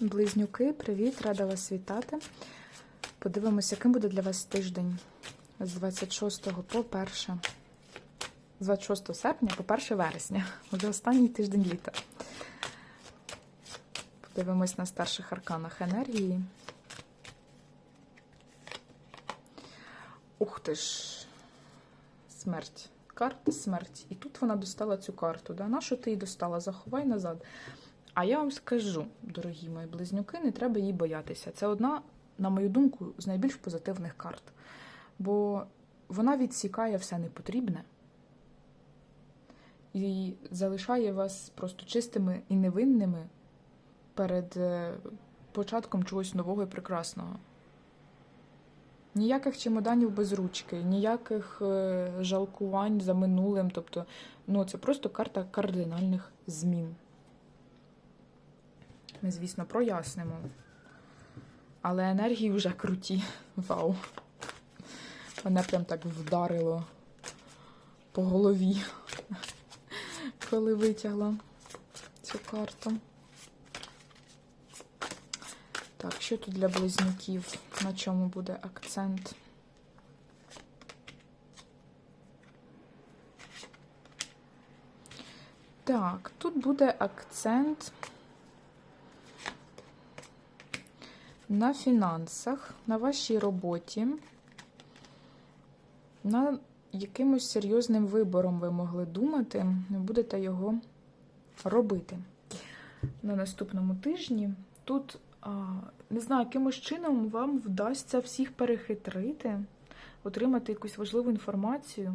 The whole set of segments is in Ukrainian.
Близнюки, привіт, рада вас вітати. Подивимося, яким буде для вас тиждень з 26 по 1. З 26 серпня по 1 вересня. Вже останній тиждень літа. Подивимось на старших арканах енергії. Ух ти ж, смерть. Карта смерть. І тут вона достала цю карту. Да? Що ти її достала? Заховай назад. А я вам скажу, дорогі мої близнюки, не треба її боятися. Це одна, на мою думку, з найбільш позитивних карт. Бо вона відсікає все непотрібне і залишає вас просто чистими і невинними перед е, початком чогось нового і прекрасного. Ніяких чемоданів без ручки, ніяких е, жалкувань за минулим. Тобто, ну, це просто карта кардинальних змін. Ми, звісно, прояснимо. Але енергії вже круті. Вау. Мене прям так вдарило по голові, коли витягла цю карту. Так, що тут для близнюків? На чому буде акцент? Так, тут буде акцент на фінансах, на вашій роботі, на якимось серйозним вибором ви могли думати, будете його робити на наступному тижні. Тут, не знаю, якимось чином вам вдасться всіх перехитрити, отримати якусь важливу інформацію,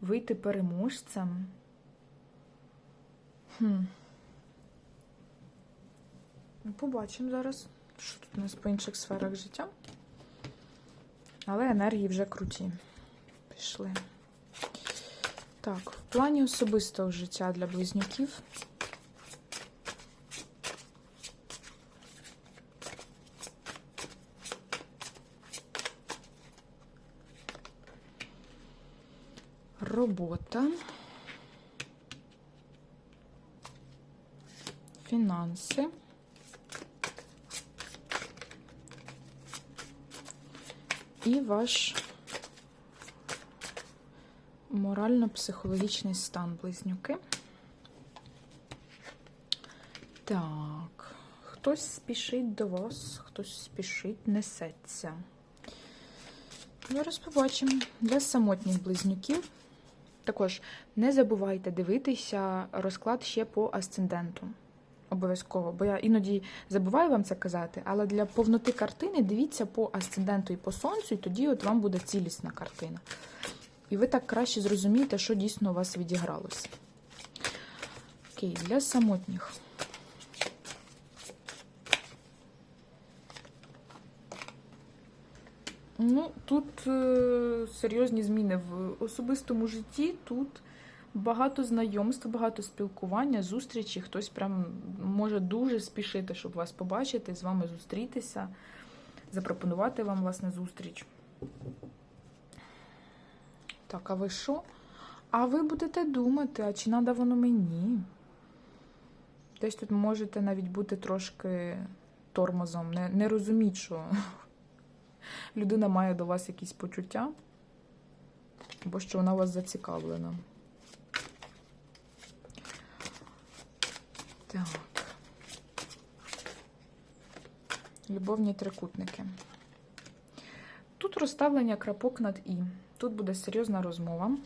вийти переможцем. Хм. Ну, Побачимо зараз, що тут у нас по інших сферах життя. Але енергії вже круті. Пішли. Так, в плані особистого життя для близнюків. Робота. Фінанси. І ваш морально-психологічний стан близнюки. Так, хтось спішить до вас, хтось спішить, несеться. Зараз побачимо для самотніх близнюків. Також не забувайте дивитися розклад ще по асценденту. Обов'язково, бо я іноді забуваю вам це казати, але для повноти картини дивіться по асценденту і по сонцю, і тоді от вам буде цілісна картина. І ви так краще зрозумієте, що дійсно у вас відігралося. Окей, для самотніх. Ну, тут е серйозні зміни в особистому житті. Тут багато знайомств, багато спілкування, зустрічі. Хтось прям може дуже спішити, щоб вас побачити, з вами зустрітися, запропонувати вам, власне, зустріч. Так, а ви що? А ви будете думати, а чи треба воно мені? Десь тут можете навіть бути трошки тормозом, не, не розуміть, що людина має до вас якісь почуття, або що вона у вас зацікавлена. Так. Любовні трикутники. Тут розставлення крапок над І. Тут буде серйозна розмова.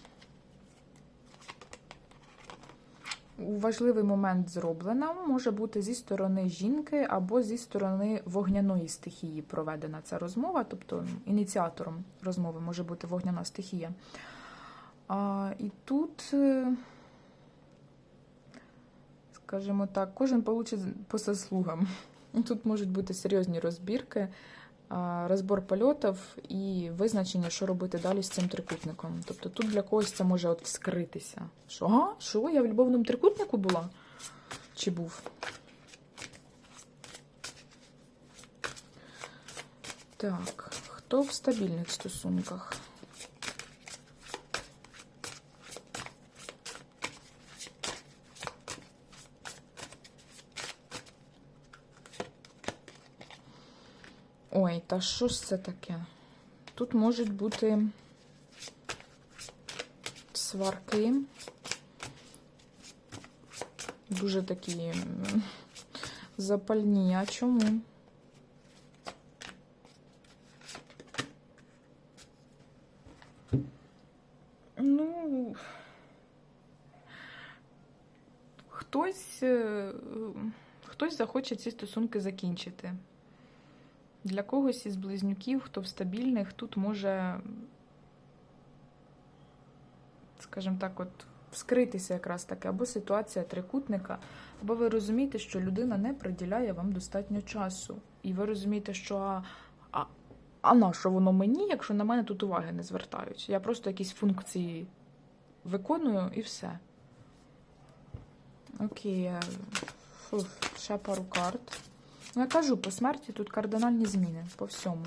Важливий момент зроблена, може бути зі сторони жінки або зі сторони вогняної стихії проведена ця розмова, тобто ініціатором розмови може бути вогняна стихія. А, І тут, е, скажімо так, кожен получить по заслугам. Тут можуть бути серйозні розбірки розбор польотів і визначення, що робити далі з цим трикутником. Тобто тут для когось це може от вскритися. Що? А? Що? Я в любовному трикутнику була? Чи був? Так, хто в стабільних стосунках? Ой, та що ж це таке? Тут можуть бути сварки. Дуже такі запальні. А чому? Ну, хтось, е, хтось захоче ці стосунки закінчити. Для когось із близнюків, хто в стабільних, тут може, скажімо так, от вскритися якраз таки, або ситуація трикутника, або ви розумієте, що людина не приділяє вам достатньо часу. І ви розумієте, що а, а, а на що воно мені, якщо на мене тут уваги не звертають? Я просто якісь функції виконую і все. Окей, е, фу, ще пару карт. Ну, я кажу, по смерті тут кардинальні зміни по всьому.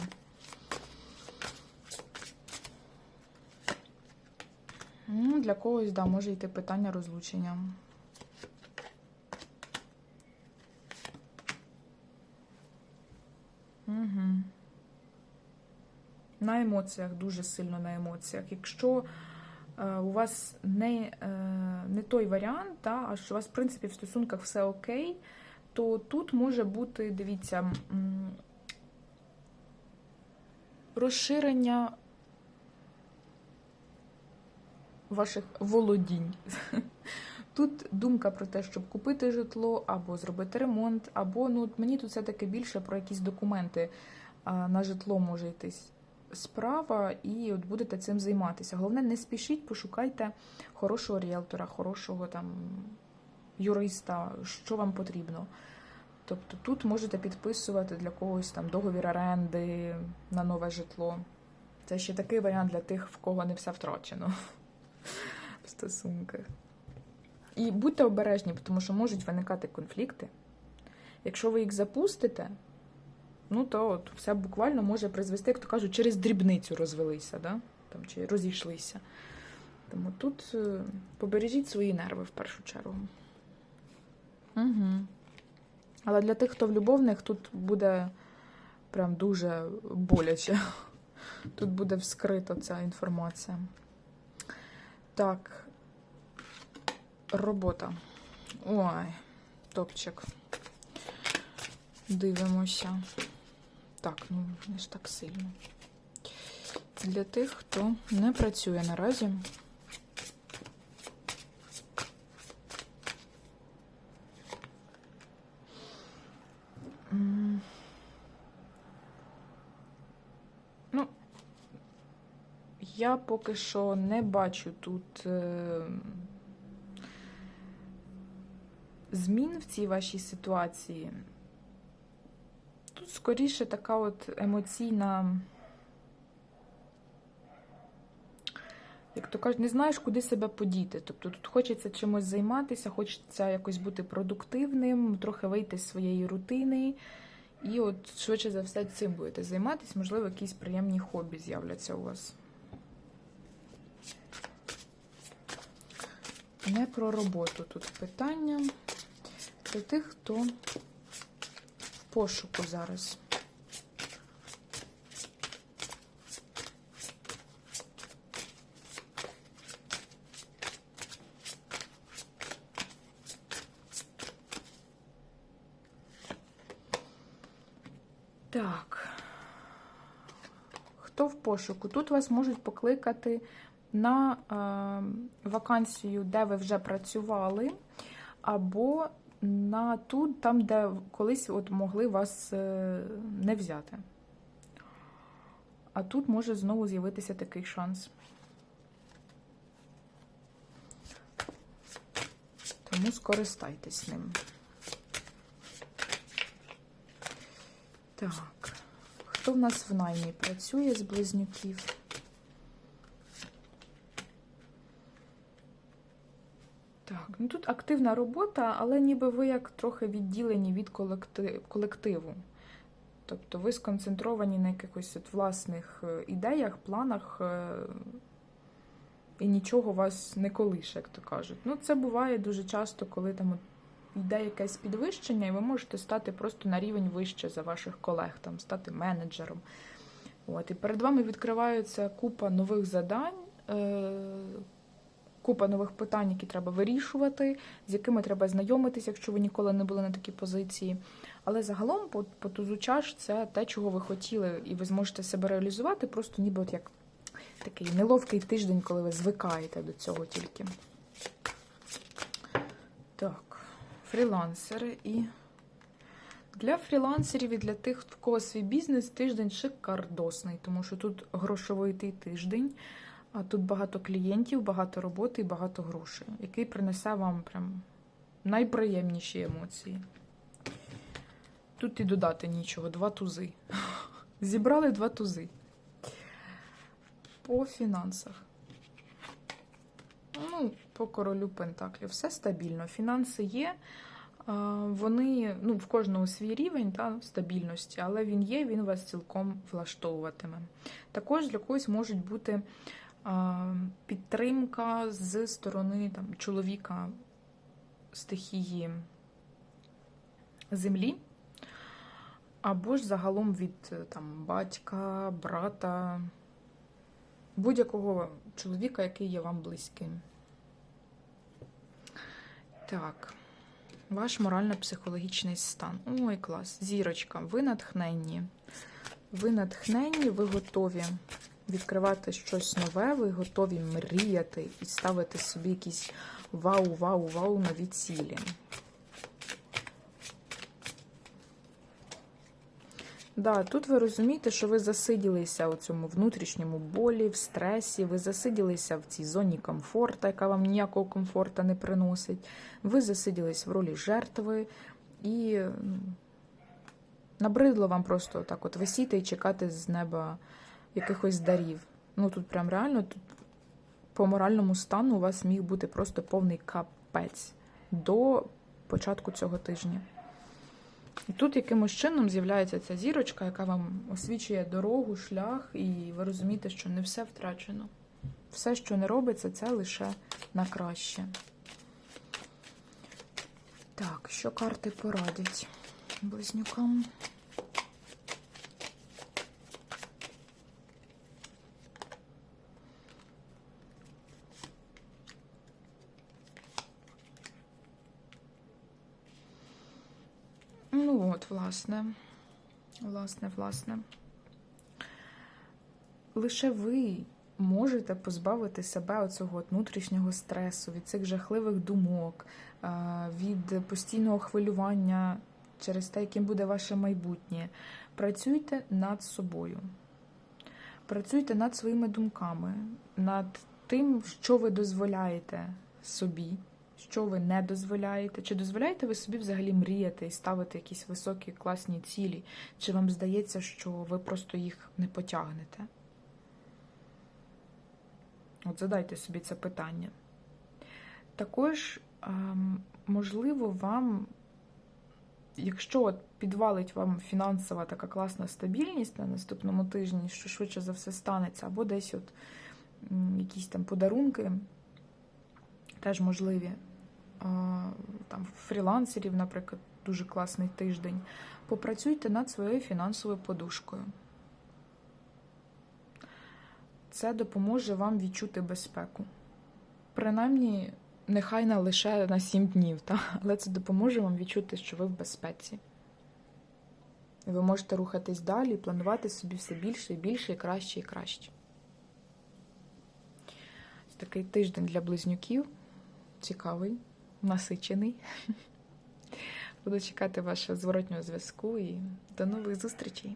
Ну, для когось, да, може йти питання розлучення. Угу. На емоціях, дуже сильно на емоціях. Якщо е, у вас не, е, не той варіант, та, а що у вас, в принципі, в стосунках все окей, то тут може бути, дивіться, розширення ваших володінь. Тут думка про те, щоб купити житло, або зробити ремонт, або ну, мені тут все-таки більше про якісь документи на житло може йтись справа, і от будете цим займатися. Головне, не спішіть, пошукайте хорошого ріелтора, хорошого там юриста, що вам потрібно. Тобто тут можете підписувати для когось там договір оренди на нове житло. Це ще такий варіант для тих, в кого не все втрачено в стосунках. І будьте обережні, тому що можуть виникати конфлікти. Якщо ви їх запустите, ну то от все буквально може призвести, як то кажуть, через дрібницю розвелися, да? Там, чи розійшлися. Тому тут е, побережіть свої нерви в першу чергу. Угу. Але для тих, хто в любовних, тут буде прям дуже боляче. Тут буде вскрита ця інформація. Так. Робота. Ой, топчик. Дивимося. Так, ну не ж так сильно. Для тих, хто не працює наразі. М. Ну, я поки що не бачу тут е, змін в цій вашій ситуації. Тут скоріше така от емоційна. Як то кажуть, не знаєш, куди себе подіти. Тобто тут хочеться чимось займатися, хочеться якось бути продуктивним, трохи вийти з своєї рутини. І от швидше за все цим будете займатися, можливо, якісь приємні хобі з'являться у вас. Не про роботу тут питання. Для тих, хто в пошуку зараз. Так. Хто в пошуку? Тут вас можуть покликати на е, вакансію, де ви вже працювали, або на ту, там, де колись от могли вас е, не взяти. А тут може знову з'явитися такий шанс. Тому скористайтесь ним. Так, хто в нас в наймі працює з близнюків? Так, ну тут активна робота, але ніби ви як трохи відділені від колективу. Тобто ви сконцентровані на якихось от власних е, ідеях, планах, е, і нічого вас не колише, як то кажуть. Ну, це буває дуже часто, коли там йде якесь підвищення, і ви можете стати просто на рівень вище за ваших колег, там стати менеджером. От, і перед вами відкривається купа нових задань, е, купа нових питань, які треба вирішувати, з якими треба знайомитись, якщо ви ніколи не були на такій позиції. Але загалом по, тузу чаш це те, чого ви хотіли, і ви зможете себе реалізувати, просто ніби от як такий неловкий тиждень, коли ви звикаєте до цього тільки. Так, фрілансери і. Для фрілансерів і для тих, в кого свій бізнес, тиждень шикардосний, тому що тут грошовий тиждень, а тут багато клієнтів, багато роботи і багато грошей, який принесе вам прям найприємніші емоції. Тут і додати нічого, два тузи. Зібрали два тузи. По фінансах. Ну, по королю Пентаклів. Все стабільно. Фінанси є. Вони ну, в кожного свій рівень та, стабільності, але він є, він вас цілком влаштовуватиме. Також для когось можуть бути підтримка з сторони там, чоловіка стихії землі, або ж загалом від там, батька, брата, будь-якого чоловіка, який є вам близьким. Так, ваш морально-психологічний стан. Ой, клас. Зірочка, ви натхненні. Ви натхненні, ви готові відкривати щось нове, ви готові мріяти і ставити собі якісь вау, вау, вау нові цілі. Да, тут ви розумієте, що ви засиділися у цьому внутрішньому болі, в стресі, ви засиділися в цій зоні комфорту, яка вам ніякого комфорту не приносить. Ви засиділись в ролі жертви і набридло вам просто так от висіти і чекати з неба якихось дарів. Ну тут прям реально тут по моральному стану у вас міг бути просто повний капець до початку цього тижня. І тут якимось чином з'являється ця зірочка, яка вам освічує дорогу, шлях, і ви розумієте, що не все втрачено. Все, що не робиться, це лише на краще. Так, що карти порадять близнюкам? Ну от, власне. Власне, власне. Лише ви можете позбавити себе оцього внутрішнього стресу, від цих жахливих думок, е, від постійного хвилювання через те, яким буде ваше майбутнє. Працюйте над собою. Працюйте над своїми думками, над тим, що ви дозволяєте собі що ви не дозволяєте? Чи дозволяєте ви собі взагалі мріяти і ставити якісь високі класні цілі? Чи вам здається, що ви просто їх не потягнете? От задайте собі це питання. Також, ем, можливо, вам, якщо от підвалить вам фінансова така класна стабільність на наступному тижні, що швидше за все станеться, або десь от якісь там подарунки теж можливі там фрілансерів, наприклад, дуже класний тиждень. Попрацюйте над своєю фінансовою подушкою. Це допоможе вам відчути безпеку. Принаймні, нехай не лише на 7 днів, та? але це допоможе вам відчути, що ви в безпеці. Ви можете рухатись далі і планувати собі все більше і більше, і краще і краще. Такий тиждень для близнюків. Цікавий насичений. Буду чекати вашого зворотнього зв'язку і до нових зустрічей!